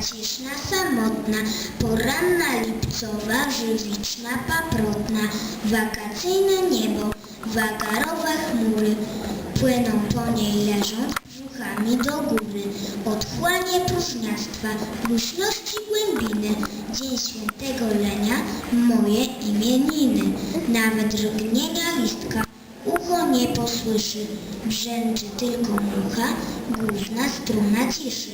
ciszna, samotna, poranna lipcowa, żywiczna, paprotna, wakacyjne niebo, wagarowe chmury, płyną po niej leżąc brzuchami do góry, otchłanie próżniactwa, głośności głębiny, dzień świętego lenia, moje imieniny, nawet rgnienia listka, ucho nie posłyszy, brzęczy tylko mucha, główna struna ciszy.